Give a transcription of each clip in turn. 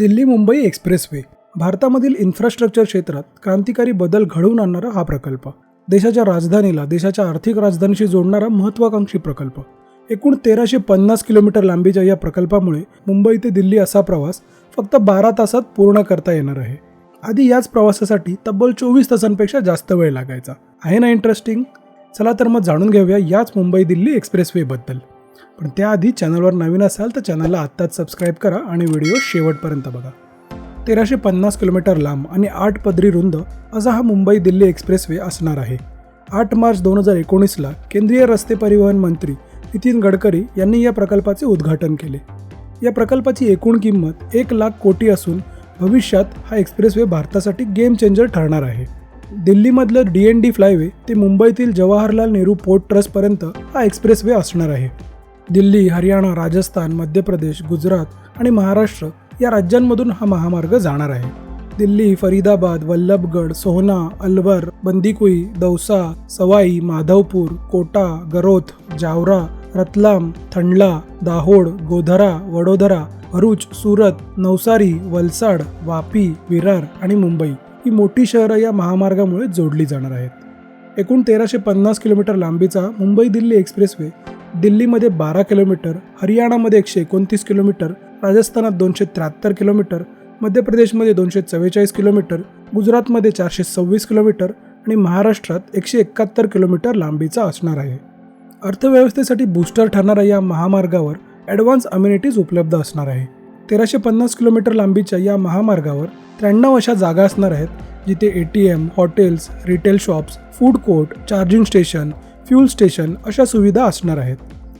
Delhi Mumbai expressway भारतामधील infrastructure क्षेत्रात क्रांतिकारी बदल घडवून आणणारा हा प्रकल्प. देशाच्या राजधानीला देशाच्या आर्थिक राजधानीशी जोडणारा महत्वाकांक्षी प्रकल्प. एकूण तेराशे पन्नास किलोमीटर लांबीच्या या प्रकल्पामुळे मुंबई ते दिल्ली असा प्रवास फक्त बारा तासात पूर्ण करता येणार आहे. आधी याच प्रवासासाठी तब्बल चोवीस तासांपेक्षा जास्त वेळ लागायचा. आहे ना इंटरेस्टिंग चला तर मग जाणून घेऊया याच मुंबई दिल्ली एक्सप्रेसवेबद्दल पण त्याआधी चॅनलवर नवीन असाल तर चॅनलला आत्ताच सबस्क्राईब करा आणि व्हिडिओ शेवटपर्यंत बघा. तेराशे पन्नास किलोमीटर लांब आणि आठ पदरी रुंद असा हा मुंबई दिल्ली एक्सप्रेसवे असणार आहे. आठ मार्च दोन हजार एकोणीसला केंद्रीय रस्ते परिवहन मंत्री नितीन गडकरी यांनी या प्रकल्पाचे उद्घाटन केले. या प्रकल्पाची एकूण किंमत एक लाख कोटी असून भविष्यात हा एक्सप्रेसवे भारतासाठी गेम चेंजर ठरणार आहे. दिल्लीमधलं डी एन डी फ्लायवे ते मुंबईतील जवाहरलाल नेहरू पोर्ट ट्रस्टपर्यंत हा एक्सप्रेसवे असणार आहे. दिल्ली हरियाणा राजस्थान मध्य प्रदेश गुजरात आणि महाराष्ट्र या राज्यांमधून हा महामार्ग जाणार आहे. दिल्ली फरीदाबाद वल्लभगड सोहना अलवर बंदीकुई दौसा सवाई माधवपूर कोटा गरोथ जावरा रतलाम थंडला दाहोड गोधरा वडोदरा भरूच सुरत नवसारी वलसाड वापी विरार आणि मुंबई ही मोठी शहरं या महामार्गामुळे जोडली जाणार आहेत. एकूण तेराशे पन्नास किलोमीटर लांबीचा मुंबई दिल्ली एक्सप्रेसवे दिल्लीमध्ये बारा किलोमीटर हरियाणामध्ये एकशे एकोणतीस किलोमीटर राजस्थानात दोनशे त्र्याहत्तर किलोमीटर मध्य प्रदेशमध्ये दोनशे चव्वेचाळीस किलोमीटर गुजरातमध्ये चारशे सव्वीस किलोमीटर आणि महाराष्ट्रात एकशे एकाहत्तर किलोमीटर लांबीचा असणार आहे. अर्थव्यवस्थेसाठी बूस्टर ठरणाऱ्या या महामार्गावर ॲडव्हान्स अम्युनिटीज उपलब्ध असणार आहे. तेराशे पन्नास किलोमीटर लांबीच्या या महामार्गावर त्र्याण्णव अशा जागा असणार आहेत जिथे A T M hotels retail shops food court charging station fuel station अशा सुविधा असणार आहेत.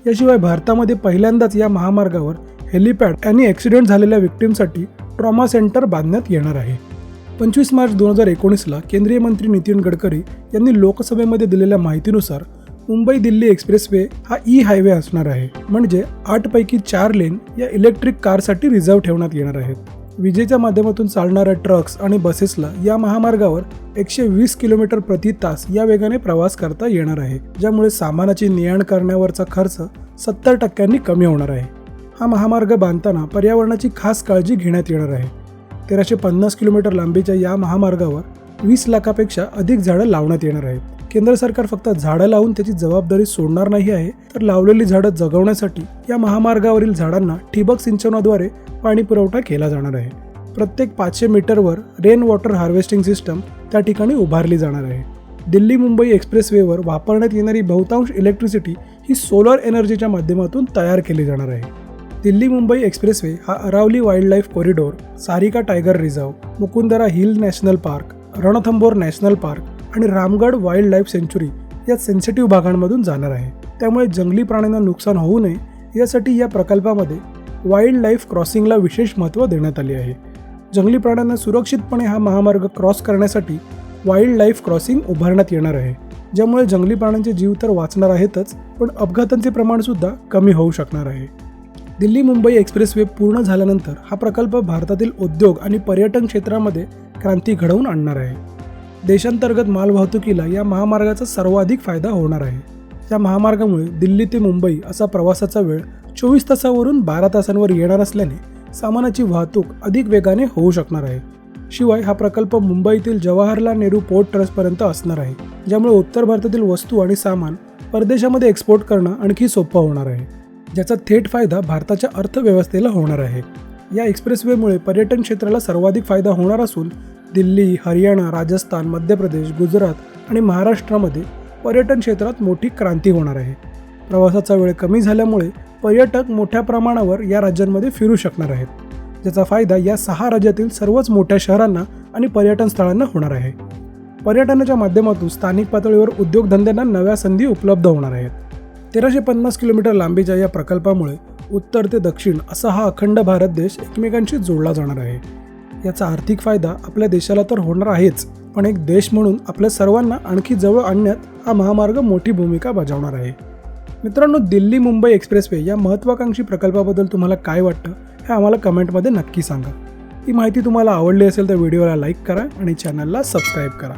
याशिवाय भारतामध्ये पहिल्यांदाच या महामार्गावर हेलिपॅड आणि ॲक्सिडेंट झालेल्या विक्टीमसाठी ट्रॉमा सेंटर बांधण्यात येणार आहे. पंचवीस मार्च दोन हजार एकोणीसला केंद्रीय मंत्री नितीन गडकरी यांनी लोकसभेमध्ये दिलेल्या माहितीनुसार मुंबई दिल्ली एक्सप्रेसवे हा ई हायवे असणार आहे. म्हणजे आठपैकी चार लेन या इलेक्ट्रिक कारसाठी रिझर्व्ह ठेवण्यात येणार आहेत. विजेच्या माध्यमातून चालणाऱ्या ट्रक्स आणि बसेसला या महामार्गावर एकशे वीस किलोमीटर प्रति तास या वेगाने प्रवास करता येणार आहे ज्यामुळे सामानाची ने करण्यावरचा खर्च सत्तर टक्क्यांनी कमी होणार आहे. हा महामार्ग बांधताना पर्यावरणाची खास काळजी घेण्यात येणार आहे. तेराशे पन्नास किलोमीटर लांबीच्या या महामार्गावर वीस लाखापेक्षा अधिक झाडं लावण्यात येणार आहेत. केंद्र सरकार फक्त झाडं लावून त्याची जबाबदारी सोडणार नाही आहे तर लावलेली झाडं जगवण्यासाठी या महामार्गावरील झाडांना ठिबक सिंचनाद्वारे पाणी पुरवठा केला जाणार आहे. प्रत्येक पाचशे मीटरवर रेन वॉटर हार्वेस्टिंग सिस्टम त्या ठिकाणी उभारली जाणार आहे. दिल्ली मुंबई एक्सप्रेसवेवर वापरण्यात येणारी बहुतांश इलेक्ट्रिसिटी ही सोलर एनर्जीच्या माध्यमातून तयार केली जाणार आहे. दिल्ली मुंबई एक्सप्रेसवे हा Aravali wildlife corridor Sariska tiger reserve Mukundra hill national park Ranthambore national park आणि रामगड वाईल्ड लाईफ सेंच्युरी या सेन्सिटिव्ह भागांमधून जाणार आहे. त्यामुळे जंगली प्राण्यांना नुकसान होऊ नये यासाठी या प्रकल्पामध्ये वाईल्ड लाईफ क्रॉसिंगला विशेष महत्त्व देण्यात आले आहे. जंगली प्राण्यांना सुरक्षितपणे हा महामार्ग क्रॉस करण्यासाठी वाईल्ड लाईफ क्रॉसिंग उभारण्यात येणार आहे. ज्यामुळे जंगली प्राण्यांचे जीव तर वाचणार आहेतच पण अपघातांचे प्रमाणसुद्धा कमी होऊ शकणार आहे. दिल्ली मुंबई एक्सप्रेसवे पूर्ण झाल्यानंतर हा प्रकल्प भारतातील उद्योग आणि पर्यटन क्षेत्रामध्ये क्रांती घडवून आणणार आहे. देशांतर्गत मालवाहतुकीला या महामार्गाचा सर्वाधिक फायदा होणार आहे. या महामार्गामुळे दिल्ली ते मुंबई असा प्रवासाचा वेळ चोवीस तासावरून बारा तासांवर येणार असल्याने सामानाची वाहतूक अधिक वेगाने होऊ शकणार आहे. शिवाय हा प्रकल्प मुंबईतील जवाहरलाल नेहरू पोर्ट ट्रस्टपर्यंत असणार आहे ज्यामुळे उत्तर भारतातील वस्तू आणि सामान परदेशामध्ये एक्सपोर्ट करणं आणखी सोपं होणार आहे. ज्याचा थेट फायदा भारताच्या अर्थव्यवस्थेला होणार आहे. या एक्सप्रेसवेमुळे पर्यटन क्षेत्राला सर्वाधिक फायदा होणार असून दिल्ली हरियाणा राजस्थान मध्य प्रदेश गुजरात आणि महाराष्ट्रामध्ये पर्यटन क्षेत्रात मोठी क्रांती होणार आहे. प्रवासाचा वेळ कमी झाल्यामुळे पर्यटक मोठ्या प्रमाणावर या राज्यांमध्ये फिरू शकणार आहेत. ज्याचा फायदा या सहा राज्यातील सर्वच मोठ्या शहरांना आणि पर्यटन स्थळांना होणार आहे. पर्यटनाच्या माध्यमातून स्थानिक पातळीवर उद्योगधंद्यांना नव्या संधी उपलब्ध होणार आहेत. तेराशे पन्नास किलोमीटर लांबीच्या या प्रकल्पामुळे उत्तर ते दक्षिण असा हा अखंड भारत देश एकमेकांशी जोडला जाणार आहे. याचा आर्थिक फायदा आपल्या देशाला तर होणार आहेच पण एक देश म्हणून आपल्या सर्वांना आणखी जवळ आणण्यात हा महामार्ग मोठी भूमिका बजावणार आहे. मित्रांनो दिल्ली मुंबई एक्सप्रेसवे या महत्त्वाकांक्षी प्रकल्पाबद्दल तुम्हाला काय वाटतं हे आम्हाला कमेंटमध्ये नक्की सांगा. ही माहिती तुम्हाला आवडली असेल तर व्हिडिओला लाईक करा आणि चॅनलला सबस्क्राईब करा.